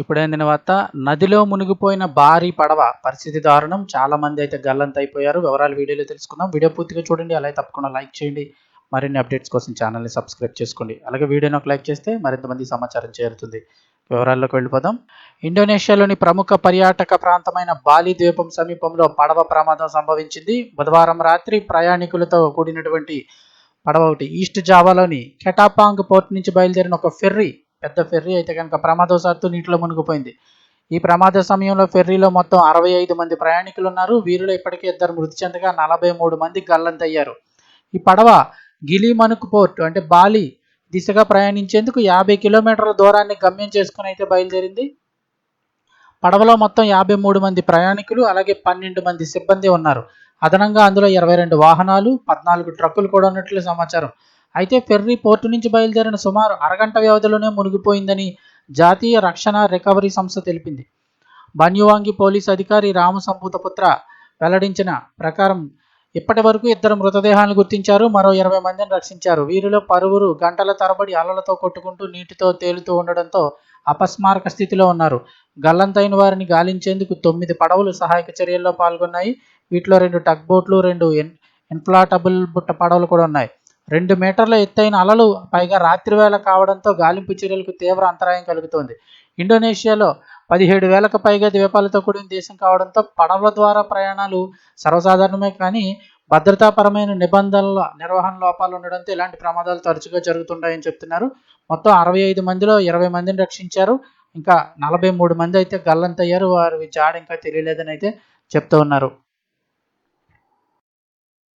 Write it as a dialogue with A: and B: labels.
A: ఇప్పుడైన వార్త నదిలో మునిగిపోయిన భారీ పడవ పరిస్థితి దారుణం. చాలా మంది అయితే గల్లంత అయిపోయారు వివరాలు వీడియోలో తెలుసుకుందాం. వీడియో పూర్తిగా చూడండి. అలాగే తప్పకుండా లైక్ చేయండి. మరిన్ని అప్డేట్స్ కోసం ఛానల్ని సబ్స్క్రైబ్ చేసుకోండి. అలాగే వీడియోని ఒక లైక్ చేస్తే మరింత మంది సమాచారం చేరుతుంది. వివరాల్లోకి వెళ్ళిపోదాం. ఇండోనేషియాలోని ప్రముఖ పర్యాటక ప్రాంతమైన బాలి ద్వీపం సమీపంలో పడవ ప్రమాదం సంభవించింది. బుధవారం రాత్రి ప్రయాణికులతో కూడినటువంటి పడవ ఒకటి ఈస్ట్ జావాలోని కెటాపాంగ్ పోర్ట్ నుంచి బయలుదేరిన ఒక ఫెర్రీ పెద్ద ఫెర్రీ అయితే కనుక ప్రమాదవశాత్తు నీటిలో మునిగిపోయింది. ఈ ప్రమాద సమయంలో ఫెర్రీలో మొత్తం అరవై ఐదు మంది ప్రయాణికులు ఉన్నారు వీరిలో ఇప్పటికే ఇద్దరు మృతి చెందగా నలభై మూడు మంది గల్లంతయ్యారు. ఈ పడవ గిలిమనుక్ పోర్ట్ అంటే బాలి దిశగా ప్రయాణించేందుకు యాభై కిలోమీటర్ల దూరాన్ని గమ్యం చేసుకుని అయితే బయలుదేరింది. పడవలో మొత్తం యాభై మూడు మంది ప్రయాణికులు అలాగే పన్నెండు మంది సిబ్బంది ఉన్నారు. అదనంగా అందులో ఇరవై రెండు వాహనాలు పద్నాలుగు ట్రక్కులు కూడా ఉన్నట్లు సమాచారం. అయితే ఫెర్రీ పోర్టు నుంచి బయలుదేరిన సుమారు అరగంట వ్యవధిలోనే మునిగిపోయిందని జాతీయ రక్షణ రికవరీ సంస్థ తెలిపింది. బన్యువాంగి పోలీస్ అధికారి రామసంభూతపుత్ర వెల్లడించిన ప్రకారం ఇప్పటి వరకు ఇద్దరు మృతదేహాలను గుర్తించారు మరో ఇరవై మందిని రక్షించారు. వీరిలో పరువురు గంటల తరబడి అలలతో కొట్టుకుంటూ నీటితో తేలుతూ ఉండడంతో అపస్మారక స్థితిలో ఉన్నారు. గల్లంతైన వారిని గాలించేందుకు తొమ్మిది పడవలు సహాయక చర్యల్లో పాల్గొన్నాయి. వీటిలో రెండు టగ్ బోట్లు రెండు ఇన్ఫ్లాటబుల్ బుట్ట పడవలు కూడా ఉన్నాయి. రెండు మీటర్ల ఎత్తైన అలలు పైగా రాత్రివేళ కావడంతో గాలింపు చర్యలకు తీవ్ర అంతరాయం కలుగుతోంది. ఇండోనేషియాలో పదిహేడు వేలకు పైగా ద్వీపాలతో కూడిన దేశం కావడంతో పడవల ద్వారా ప్రయాణాలు సర్వసాధారణమే కానీ భద్రతాపరమైన నిబంధనల నిర్వహణ లోపాలు ఉండడంతో ఇలాంటి ప్రమాదాలు తరచుగా జరుగుతుంటాయని చెప్తున్నారు. మొత్తం అరవై ఐదు మందిలో ఇరవై మందిని రక్షించారు. ఇంకా నలభై మూడు మంది అయితే గల్లంతయ్యారు. వారి జాడ ఇంకా తెలియలేదని అయితే చెప్తూ ఉన్నారు.